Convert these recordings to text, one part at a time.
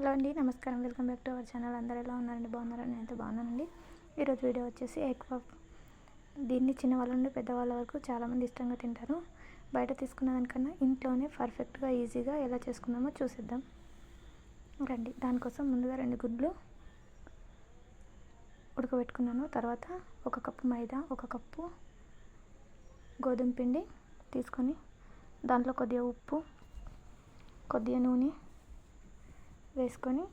Hello అండి నమస్కారం. Welcome back to our channel. అందరూ ఎలా ఉన్నారండి? బాగున్నారా? నేనైతే బాగున్నానండి. ఈరోజు వీడియో వచ్చేసి ఎగ్ పఫ్. దీన్ని చిన్నవాళ్ళ నుండి పెద్దవాళ్ళ వరకు చాలామంది ఇష్టంగా తింటారు. బయట తీసుకున్న దానికన్నా ఇంట్లోనే పర్ఫెక్ట్గా ఈజీగా ఎలా చేసుకున్నామో చూసేద్దాం. రండి. దానికోసం ముందుగా రెండు గుడ్లు ఉడకబెట్టుకున్నాను. తర్వాత ఒక కప్పు మైదా ఒక కప్పు గోధుమ పిండి తీసుకొని దాంట్లో కొద్దిగా ఉప్పు కొద్దిగా నూనె వేసుకొని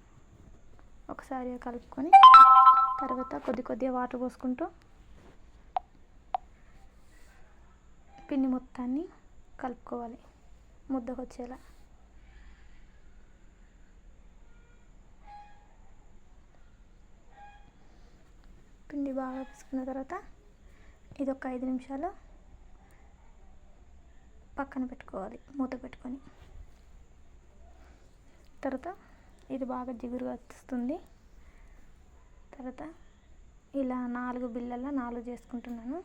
ఒకసారి కలుపుకొని తర్వాత కొద్ది కొద్దిగా వాటర్ పోసుకుంటూ పిండి మొత్తాన్ని కలుపుకోవాలి ముద్దకు వచ్చేలా పిండి బాగా పిసుకున్న తర్వాత ఇది ఒక ఐదు నిమిషాలు పక్కన పెట్టుకోవాలి మూత పెట్టుకొని. తర్వాత ఇది బాగా జిగురుగా వస్తుంది తర్వాత ఇలా నాలుగు బిళ్ళల్లో నాలుగు చేసుకుంటున్నాను.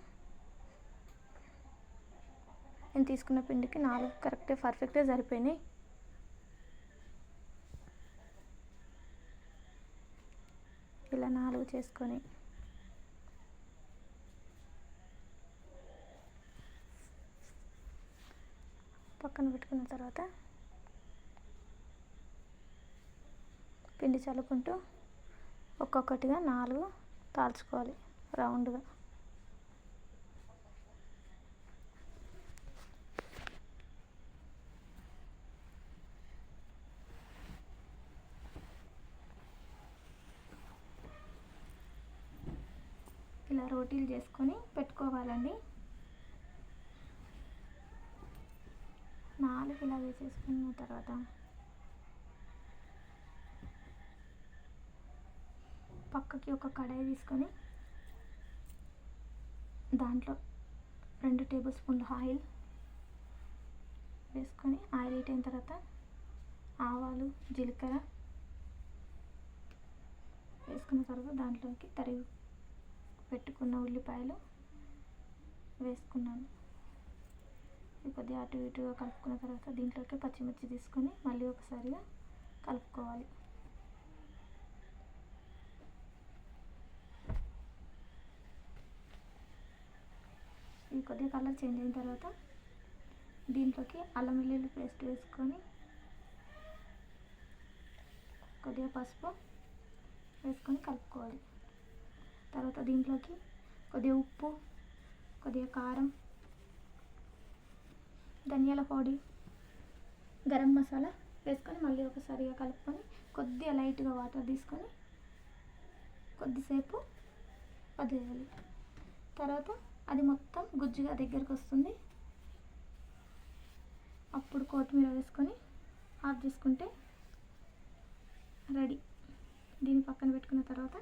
నేను తీసుకున్న పిండికి నాలుగు కరెక్టే పర్ఫెక్ట్గా సరిపోయినాయి. ఇలా నాలుగు చేసుకొని పక్కన పెట్టుకున్న తర్వాత పిండి చల్లుకుంటూ ఒక్కొక్కటిగా నాలుగు తాల్చుకోవాలి రౌండ్గా. ఇలా రోటీలు చేసుకొని పెట్టుకోవాలండి. నాలుగు ఇలా వేసేసుకున్న తర్వాత పక్కకి ఒక కడాయి తీసుకొని దాంట్లో రెండు టేబుల్ స్పూన్ల ఆయిల్ వేసుకొని ఆయిల్ హీట్ అయిన తర్వాత ఆవాలు జీలకర్ర వేసుకున్న తర్వాత దాంట్లోకి తరిగి పెట్టుకున్న ఉల్లిపాయలు వేసుకున్నాను. కొద్దిగా అటు ఇటుగా కలుపుకున్న తర్వాత దీంట్లోకి పచ్చిమిర్చి తీసుకొని మళ్ళీ ఒకసారిగా కలుపుకోవాలి. కొద్దిగా కలర్ చేంజ్ అయిన తర్వాత దీంట్లోకి అల్లం వెల్లుల్లి పేస్ట్ వేసుకొని కొద్దిగా పసుపు వేసుకొని కలుపుకోవాలి. తర్వాత దీంట్లోకి కొద్దిగా ఉప్పు కొద్దిగా కారం ధనియాల పొడి గరం మసాలా వేసుకొని మళ్ళీ ఒకసారిగా కలుపుకొని కొద్దిగా లైట్గా వాటర్ తీసుకొని కొద్దిసేపు వదిలేయాలి. తర్వాత అది మొత్తం గుజ్జుగా దగ్గరకు వస్తుంది అప్పుడు కొత్తిమీర వేసుకొని ఆఫ్ చేసుకుంటే రెడీ. దీన్ని పక్కన పెట్టుకున్న తర్వాత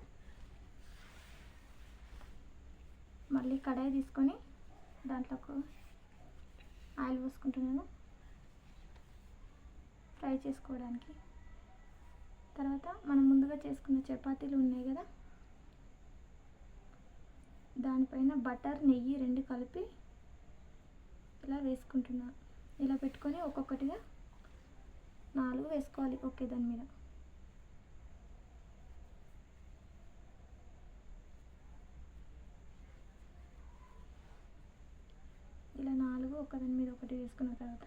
మళ్ళీ కడాయి తీసుకొని దాంట్లో ఆయిల్ పోసుకుంటున్నాను. ఫ్రై చేసుకోవడానికి. తర్వాత మనం ముందుగా చేసుకున్న చపాతీలు ఉన్నాయి కదా దానిపైన బటర్ నెయ్యి రెండు కలిపి ఇలా వేసుకుంటున్నా. ఇలా పెట్టుకొని ఒక్కొక్కటిగా నాలుగు వేసుకోవాలి ఓకే దాని మీద. ఇలా నాలుగు ఒకదాని మీద ఒకటి వేసుకున్న తర్వాత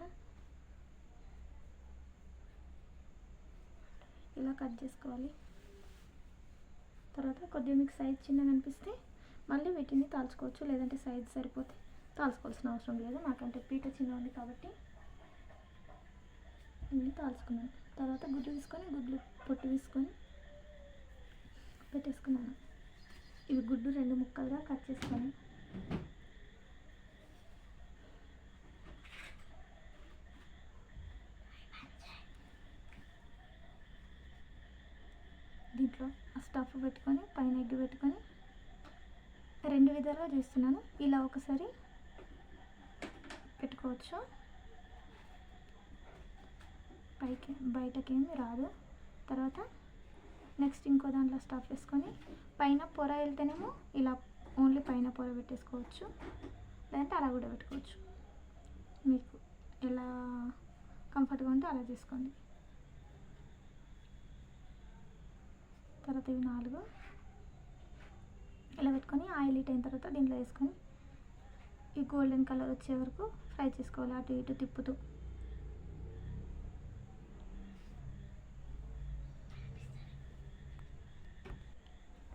ఇలా కట్ చేసుకోవాలి. తర్వాత కొద్దిగా మీకు సైజ్ చిన్నగా అనిపిస్తే మళ్ళీ వీటిని తాల్చుకోవచ్చు లేదంటే సైజ్ సరిపోతే తాల్చుకోవాల్సిన అవసరం లేదు. నాకంటే పీట చిన్న ఉంది కాబట్టి ఇవి తాల్చుకున్నాను. తర్వాత గుడ్లు తీసుకొని గుడ్లు పొట్టు తీసుకొని పెట్టేసుకున్నాను. ఇవి గుడ్డు రెండు ముక్కలుగా కట్ చేసుకొని దీంట్లో స్టఫ్ పెట్టుకొని పైన ఎగ్ పెట్టుకొని రెండు విధాలుగా చేస్తున్నాను. ఇలా ఒకసారి పెట్టుకోవచ్చు. పైకి బయటకేమి రాదు. తర్వాత నెక్స్ట్ ఇంకో దాంట్లో స్టాప్ వేసుకొని పైన పొర వెళ్తేనేమో ఇలా ఓన్లీ పైన పొర పెట్టేసుకోవచ్చు. లేదంటే అలా కూడా పెట్టుకోవచ్చు. మీకు ఎలా కంఫర్ట్గా ఉంటే అలా చేసుకోండి. తర్వాత ఇవి నాలుగు. ఇలా పెట్టుకొని ఆయిల్ హీట్ అయిన తర్వాత దీంట్లో వేసుకొని ఈ గోల్డెన్ కలర్ వచ్చే వరకు ఫ్రై చేసుకోవాలి. అటు ఇటు తిప్పుతూ.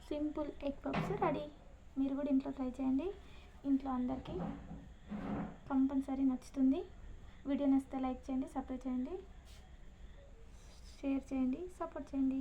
Simple egg puffs ready. మీరు కూడా ఇంట్లో ట్రై చేయండి. ఇంట్లో అందరికీ కంపల్సరీ నచ్చుతుంది. వీడియో నచ్చితే లైక్ చేయండి సపోర్ట్ చేయండి షేర్ చేయండి సపోర్ట్ చేయండి.